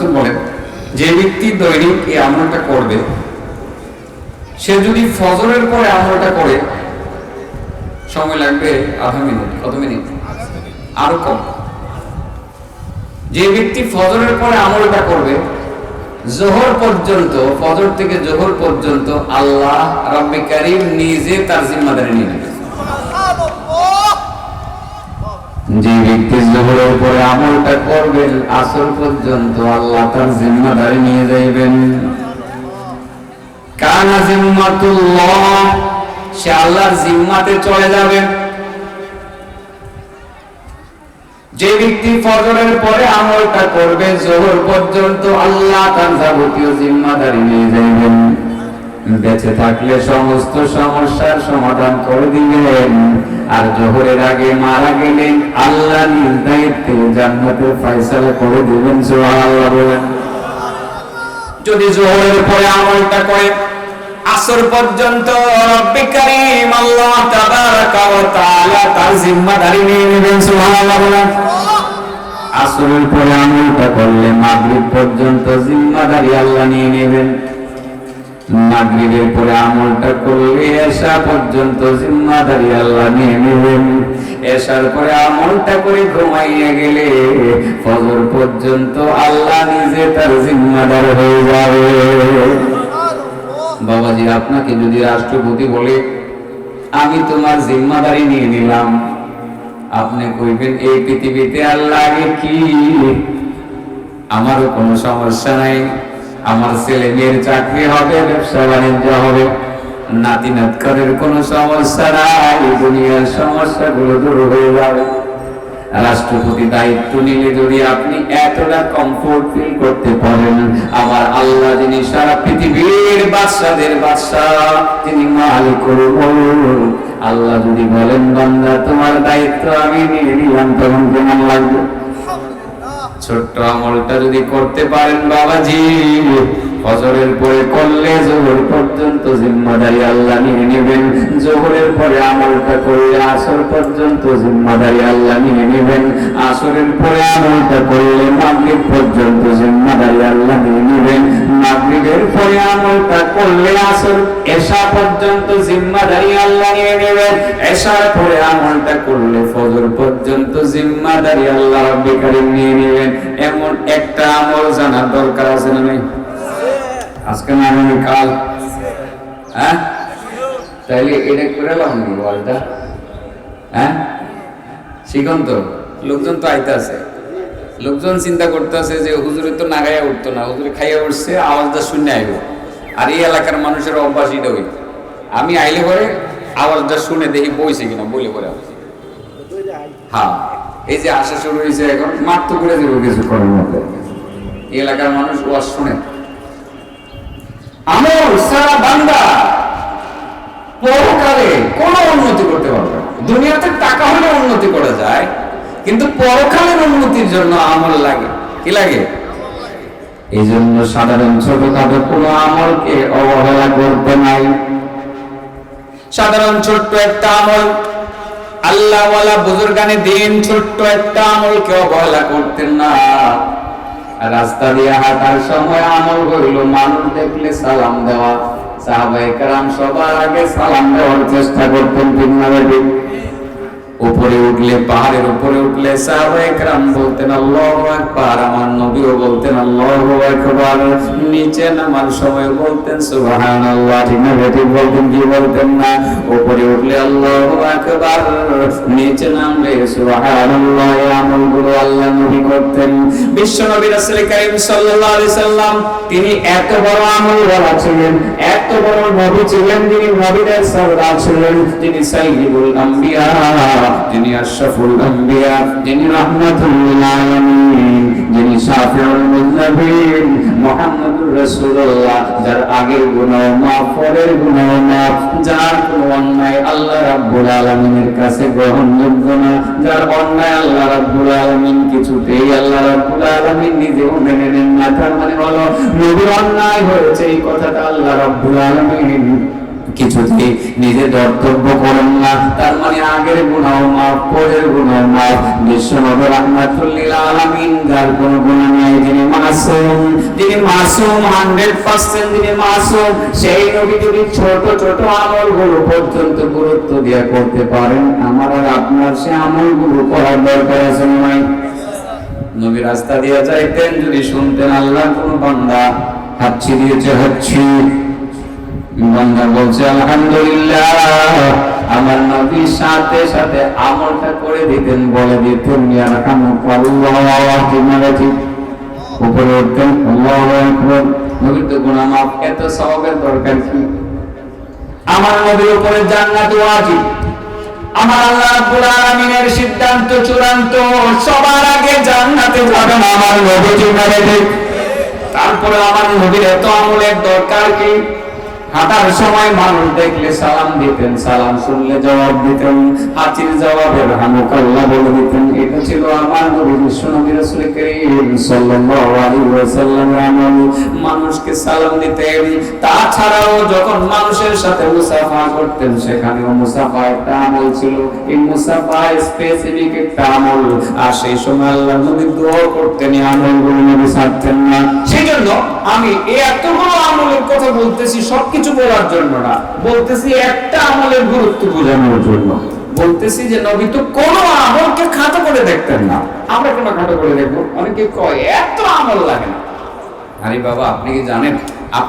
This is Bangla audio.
রাসূল বলেন, যে ব্যক্তি দৈনিক এই আমলটা করবে, সে যদি ফজরের পরে আমলটা করে, সময় লাগবে আধা মিনিট, কত মিনিট? আরও কম। যে ব্যক্তি ফজরের পরে আমলটা করবে, জোহর পর্যন্ত, ফজর থেকে জোহর পর্যন্ত আল্লাহ রব্বে কারিম নিজে তার জিম্মাদারি নিয়ে নেবে। যে ব্যক্তি জোহরের পরে আমলটা করবেন আসর পর্যন্ত আল্লাহ তার জিম্মাদারি নিয়ে যাইবেন। কানা জিম্মাতুল্লাহ, সে আল্লাহর জিম্মাতে চলে যে ব্যক্তি ফজরের পরে আমলটা করবে, জোহর পর্যন্ত আল্লাহ তার যাবতীয় জিম্মাদারি নিয়ে যাইবেন। বেঁচে থাকলে সমস্ত সমস্যার সমাধান করে দিবেন। আর জোহরের আগে মারা গেলে আল্লাহ নিজ দায়িত্বে ফয়সালা করে দিবেন, সুবহানাল্লাহ বলেন। যদি জোহরের পরে আমলটা করে, আসর পর্যন্ত রব্বে আল্লাহ তাবারাকা ওয়া তাআলা তার জিম্মাদারি নিয়ে নেবেন, সুবহানাল্লাহ বলেন। আসরের পরে আমলটা করলে মাগরিব পর্যন্ত জিম্মাদারি আল্লাহ নিয়ে নেবেন। মাগরিবের পরে আমলটা করলে এশা পর্যন্ত জিম্মাদারি আল্লাহ নিয়ে নেবেন এশার পরে আমলটা করে ঘুমাইয়া গেলে ফজর পর্যন্ত আল্লাহ নিজে তার জিম্মাদার হয়ে যাবে। বাবাজি, আপনাকে যদি রাষ্ট্রপতি বলে, আমি তোমার জিম্মাদারি নিয়ে নিলাম আপনি কইবেন, এই পৃথিবীতে আল্লাহ আগে কি? আমারও কোনো সমস্যা নাই। আমার ছেলে মেয়ের চাকরি হবে, ব্যবসা বাণিজ্য হবে। নাতি নাতকারের কোনো সমস্যা নাই দুনিয়ার সমস্যাগুলো দূর হয়ে যাবে। রাষ্ট্রপতি দায়িত্ব নিলে যদি আপনি এতটা কমফোর্ট ফিল করতে পারেন আমার আল্লাহ যিনি সারা পৃথিবীর বাদশাদের বাদশাহ, তিনি মুলক আল্লাহ যদি বলেন, বান্দা, তোমার দায়িত্ব আমি নিয়ে নিলাম, তখন কেমন লাগবে? ছোট্ট আমলটা যদি করতে পারেন বাবাজি ফজরের পরে করলে জোহর পর্যন্ত জিম্মাদারি আল্লাহ নিয়ে নেবেন। জোহরের পরে আমলটা করলে আসর পর্যন্ত জিম্মাদারি আল্লাহ নিয়ে নেবেন। আসরের পরে আমলটা করলে মাগরিব পর্যন্ত জিম্মাদারি আল্লাহ নিয়ে নেবেন। মাগরিবের পরে আমলটা করলে আসর, এশা পর্যন্ত জিম্মাদারি আল্লাহ নিয়ে নেবেন। এশার পরে আমলটা করলে ফজর পর্যন্ত জিম্মাদারি আল্লাহ রাব্বি কারীম নিয়ে নেবেন। এমন একটা আমল জানার দরকার আছে না আজকে না হ্যাঁ তাইলে এটা করে নি বলটা হ্যাঁ? শিখন তো লোকজন তো আইতে আছে। লোকজন চিন্তা করতে আছে যে হুজুরে তো নাগাইয়া উঠতো না, হুজুরে খাইয়া উঠছে, আওয়াজটা শুনে আইব। আর এই এলাকার মানুষের অভ্যাস এটা হইল। আমি আইলে পরে আওয়াজটা শুনে দেখি বইছে কিনা বলে পরে হ্যাঁ এই যে আশা শুরু হয়েছে এখন মাত্র করে দেবো কিছু করার মধ্যে। এই এলাকার মানুষ ওয়াজ শুনে। আমল সারা বান্দা পরকালে কোনো উন্নতি করতে পারবে না। দুনিয়াতে টাকা হলে উন্নতি করা যায় কিন্তু পরকালের উন্নতির জন্য আমল লাগে। কি লাগে? এই জন্য সাধারণ ছোটখাটো কোনো আমলকে অবহেলা করতে নাই। সাধারণ ছোট্ট একটা আমল আল্লাহওয়ালা বুজুর্গানে দিন ছোট্ট একটা আমলকে অবহেলা করতেন না। রাস্তা দিয়ে হাঁটার সময় আমল হইল মানুষ দেখলে সালাম দেওয়া। সাহাবাহিক রাম সবার আগে সালাম দেওয়ার চেষ্টা করতেন, ঠিক না উপরে উঠলে পাহাড়ের উপরে উঠলে কারাম বলতেন, আল্লাহ আকবার। আমার নবীও বলতেন, আল্লাহ আকবার। নিচে নামার সময় বলতেন, সুবহানাল্লাহ। ঠিক না বেটি বলতেন, কি বলতেন না? উপরে উঠলে, আল্লাহ আকবার। নিচে নামলে, সুবহানাল্লাহ। এই আমলগুলো আল্লাহ নবী করতেন। বিশ্ব নবী রাসূল কারীম সাল্লাল্লাহু আলাইহি সাল্লাম, তিনি এত বড় আমলওয়ালা ছিলেন, এত বড় নবী ছিলেন, যিনি নবীদের সরদার ছিলেন, তিনি সাইয়্যিদুল আম্বিয়া। যিনি আশরাফুল আম্বিয়া, যিনি রাহমাতুল আলামিন যিনি শাফিউল মুজনাবিন মুহাম্মদুর রাসূলুল্লাহ, যার আগের গুনাহ মাফ, পরের গুনাহ মাফ, যার কোনো অন্যায় আল্লাহ রাব্বুল আলামিনের কাছে গ্রহণযোগ্য না, যার অন্যায় আল্লাহ রাব্বুল আলামিন কিছুতেই আল্লাহ রাব্বুল আলামিন নিজেও মেনে নেন না। তার মানে হলো, নবীর অন্যায় হয়েছে এই কথাটা আল্লাহ রাব্বুল আলামিন কিছুতে নিজে কর্তব্য করেন না। তার মানে আগের গুণাও মাফ, পরের গুণাও মাফ। বিশ্ব নবী রাহমাতুল্লিল যার কোনো যিনি মাসুম যিনি মাসুম 100% যিনি মাসুম, সেই নবী যদি ছোট ছোট আমলগুলো পর্যন্ত গুরুত্ব দিয়ে করতে পারেন, আমার আর আপনার সে আমলগুলো করার দরকার আছে না নাই? নবী রাস্তা দিয়ে যাইতেন, যদি শুনতেন আল্লাহ কোন বান্দা হাঁচি দিয়েছে হাঁচি সিদ্ধান্ত চূড়ান্ত, সবার আগে জান্নাতে যাবেন আমার নবী তারপরে আমার নবীর এত আমলের দরকার কি? হাঁটার সময় মানুষ দেখলে সালাম দিতেন, সালাম শুনলে জবাব দিতেন, হাঁচির জবাবের হামুকাল্লাহ বলে দিতেন। এটা ছিল আমার মানুষকে সালাম দিতেন। তাছাড়াও যখন মানুষের সাথে মুসাফা করতেন, সেখানেও মুসাফা একটা আমল ছিল। এই মুসাফা স্পেসিফিক একটা আমল। আর সেই সময় আল্লাহ নবী দোয়া করতেন, এই আমলগুলো নবী না। আমি এতগুলো আমলের কথা বলতেছি, সবকিছু বলার জন্য না। বলতেছি একটা আমলের গুরুত্ব বোঝানোর জন্য। বলতেছি যে নবী, তো কোন আমলকে খাটো করে দেখতেন না। আমরা কেন খাটো করে দেখব? অনেকে কয়, এত আমল লাগে না। আরে বাবা, আপনি কি জানেন?